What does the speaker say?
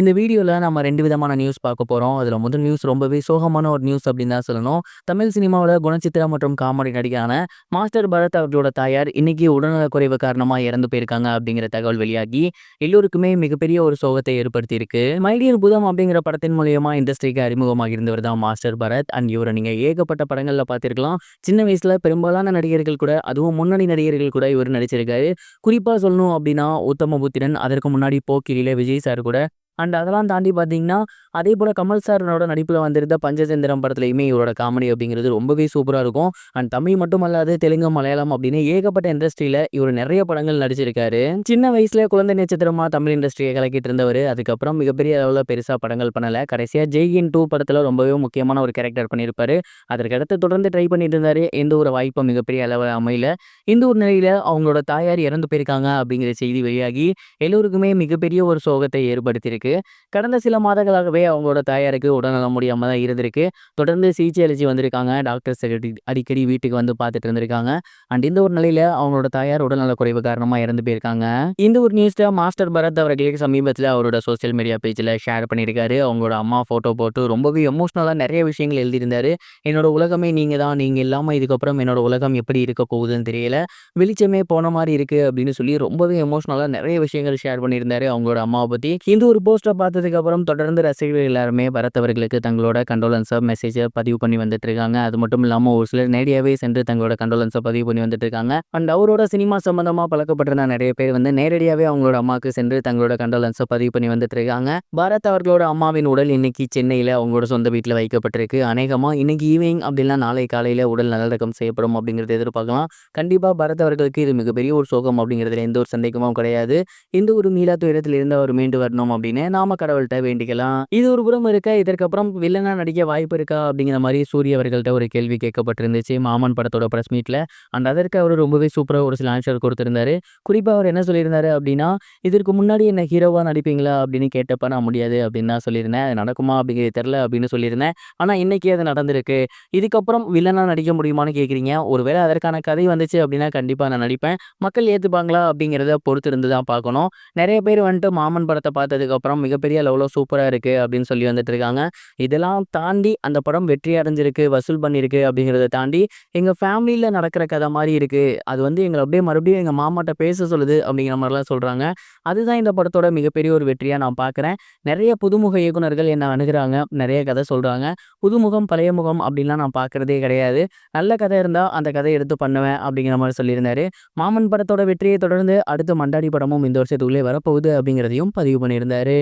இந்த வீடியோல நம்ம ரெண்டு விதமான நியூஸ் பார்க்க போறோம். அதுல முதல் நியூஸ் ரொம்பவே சோகமான ஒரு நியூஸ் அப்படின்னு தான் சொல்லணும். தமிழ் சினிமாவில் குணச்சித்திரா மற்றும் காமெடி நடிகையான மாஸ்டர் பரத் அவர்களோட தாயார் இன்னைக்கு உடல்நலக்குறைவு காரணமா இறந்து போயிருக்காங்க அப்படிங்கிற தகவல் வெளியாகி எல்லோருக்குமே மிகப்பெரிய ஒரு சோகத்தை ஏற்படுத்தியிருக்கு. மை புதம் அப்படிங்கிற படத்தின் மூலியமா இண்டஸ்ட்ரிக்கு அறிமுகமாக இருந்தவர் தான் மாஸ்டர் பரத். அண்ட் இவரை நீங்க ஏகப்பட்ட படங்கள்ல பார்த்துருக்கலாம் சின்ன வயசுல பெரும்பாலான நடிகர்கள் கூட அதுவும் முன்னணி நடிகர்கள் கூட இவர் நடிச்சிருக்காரு. குறிப்பா சொல்லணும் அப்படின்னா உத்தமபுத்திரன், அதற்கு முன்னாடி போக்கிரியில விஜய் சார் கூட அண்ட் அதெல்லாம் தாண்டி பார்த்தீங்கன்னா, அதே போல் கமல் சாரோட நடிப்பில் வந்திருந்த பஞ்சசந்திரம் படத்துலையுமே இவரோட காமெடி அப்படிங்கிறது ரொம்பவே சூப்பராக இருக்கும். அண்ட் தமிழ் மட்டுமல்லாது தெலுங்கு, மலையாளம் அப்படின்னு ஏகப்பட்ட இண்டஸ்ட்ரியில் இவர் நிறைய படங்கள் நடிச்சிருக்காரு. சின்ன வயசுல குழந்தை நட்சத்திரமாக தமிழ் இண்டஸ்ட்ரியை கலக்கிட்டு இருந்தவர் அதுக்கப்புறம் மிகப்பெரிய அளவில் பெருசாக படங்கள் பண்ணலை கடைசியாக ஜெய்கின் டூ படத்தில் ரொம்பவே முக்கியமான ஒரு கேரக்டர் பண்ணியிருப்பார் அதற்கடுத்து தொடர்ந்து ட்ரை பண்ணிட்டு இருந்தார் எந்த ஒரு வாய்ப்பும் மிகப்பெரிய அளவில் அமையல. இந்த ஒரு நிலையில் அவங்களோட தாயார் இறந்து போயிருக்காங்க அப்படிங்கிற செய்தி வெளியாகி எல்லோருக்குமே மிகப்பெரிய ஒரு சோகத்தை ஏற்படுத்தியிருக்கு. கடந்த சில மாதங்களாகவே அவங்களோட தாயாருக்கு உடல்நலம் முடியாம தான் இருந்திருக்கு. தொடர்ந்து சிகிச்சை அளிச்சு வந்திருக்காங்க. டாக்டர்ஸ் அடிக்கடி வீட்டுக்கு வந்து பார்த்துட்டு இருந்திருக்காங்க. அண்ட் இந்த ஒரு நிலையில அவங்களோட தாயார் உடல்நல குறைவு காரணமா இறந்து போயிருக்காங்க. இந்த ஒரு நியூஸ மாஸ்டர் பரத் அவர்களுக்கு சமீபத்தில் அவரோட சோசியல் மீடியா பேஜில் ஷேர் பண்ணியிருக்காரு. அவங்களோட அம்மா ஃபோட்டோ போட்டு ரொம்பவே எமோஷ்னலாக நிறைய விஷயங்கள் எழுதியிருந்தாரு. என்னோட உலகமே நீங்க தான். நீங்கள் இல்லாமல் இதுக்கப்புறம் என்னோட உலகம் எப்படி இருக்க போகுதுன்னு தெரியல. வெளிச்சமே போன மாதிரி இருக்கு அப்படின்னு சொல்லி ரொம்பவே எமோஷ்னலாக நிறைய விஷயங்கள் ஷேர் பண்ணியிருந்தாரு அவங்களோட அம்மாவை பற்றி இந்த ஒரு போஸ்ட்ட பார்த்ததுக்கப்புறம் தொடர்ந்து ரசிகர்கள் எல்லாருமே பரத் அவர்களுக்கு தங்களோட கண்டோலன்ஸை மெசேஜை பதிவு பண்ணி வந்துட்டு இருக்காங்க. அது மட்டும் இல்லாமல் ஒரு சிலர் நேரடியாகவே சென்று தங்களோட கண்டோலன்ஸை பதிவு பண்ணி வந்துட்டு இருக்காங்க. அண்ட் அவரோட சினிமா சம்பந்தமாக பழக்கப்பட்டிருந்த நிறைய பேர் வந்து நேரடியாகவே அவங்களோட அம்மாவுக்கு சென்று தங்களோட கண்டோலன்ஸை பதிவு பண்ணி வந்துட்டு இருக்காங்க. பரத் அவர்களோட அம்மாவின் உடல் இன்னைக்கு சென்னையில் அவங்களோட சொந்த வீட்டில் வைக்கப்பட்டிருக்கு. அநேகமாக இன்னைக்கு ஈவினிங் அப்படின்னா நாளை காலையில் உடல் நல்லடக்கம் செய்யப்படும் அப்படிங்கிறத எதிர்பார்க்கலாம். கண்டிப்பாக பரத் அவர்களுக்கு இது மிகப்பெரிய ஒரு சோகம் அப்படிங்கிறதுல எந்த ஒரு சந்தேகமும் கிடையாது. இந்த ஒரு மீளா துயரத்தில் இருந்து அவர் மீண்டு வரணும் அப்படின்னு நாம கடவுள்கிட்ட வேண்டிக்கலாம். இது ஒரு புறம் இருக்க இதற்கப்புறம் வில்லனா நடிக்க வாய்ப்பு இருக்கா அப்படிங்கிற மாதிரி சூரிய அவர்கள்ட்ட ஒரு கேள்வி கேட்கப்பட்டிருந்துச்சு. மாமன் படத்தோட ப்ரெஸ் மீட்ல. அண்ட் அதற்கு அவர் ரொம்பவே சூப்பராக ஒரு சில ஆன்சர் கொடுத்திருந்தாரு. குறிப்பா அவர் என்ன சொல்லியிருந்தாரு அப்படின்னா, இதற்கு முன்னாடி என்ன ஹீரோவா நடிப்பீங்களா அப்படின்னு கேட்டப்ப நான் முடியாது அப்படின்னு தான் சொல்லியிருந்தேன். அது நடக்குமா அப்படிங்கிறது தெரில அப்படின்னு சொல்லியிருந்தேன். ஆனா இன்னைக்கு அது நடந்திருக்கு. இதுக்கப்புறம் வில்லனா நடிக்க முடியுமான்னு கேட்கிறீங்க. ஒருவேளை அதற்கான கதை வந்துச்சு அப்படின்னா கண்டிப்பா நான் நடிப்பேன். மக்கள் ஏத்துப்பாங்களா அப்படிங்கிறத பொறுத்து இருந்து தான் பார்க்கணும். நிறைய பேர் வந்துட்டு மாமன் படத்தை பார்த்ததுக்கு படம் மிகப்பெரிய லெவலில் சூப்பராக இருக்குது அப்படின்னு சொல்லி வந்துட்டு இருக்காங்க. இதெல்லாம் தாண்டி அந்த படம் வெற்றி அடைஞ்சிருக்கு, வசூல் பண்ணியிருக்கு அப்படிங்கிறத தாண்டி எங்கள் ஃபேமிலியில் நடக்கிற கதை மாதிரி இருக்குது அது வந்து எங்களை அப்படியே மறுபடியும் எங்கள் மாமாட்ட பேச சொல்லுது அப்படிங்கிற மாதிரிலாம் சொல்கிறாங்க அதுதான் இந்த படத்தோட மிகப்பெரிய ஒரு வெற்றியாக நான் பார்க்குறேன். நிறைய புதுமுக இயக்குனர்கள் என்னை அணுகிறாங்க நிறைய கதை சொல்கிறாங்க புதுமுகம், பழைய முகம் அப்படின்லாம் நான் பார்க்குறதே கிடையாது. நல்ல கதை இருந்தால் அந்த கதையை எடுத்து பண்ணுவேன் அப்படிங்கிற மாதிரி சொல்லியிருந்தார் மாமன் படத்தோட வெற்றியை தொடர்ந்து அடுத்து மண்டாடி படமும் இந்த வருஷத்துக்குள்ளே வரப்போகுது அப்படிங்கிறதையும் பதிவு பண்ணியிருந்தாரு.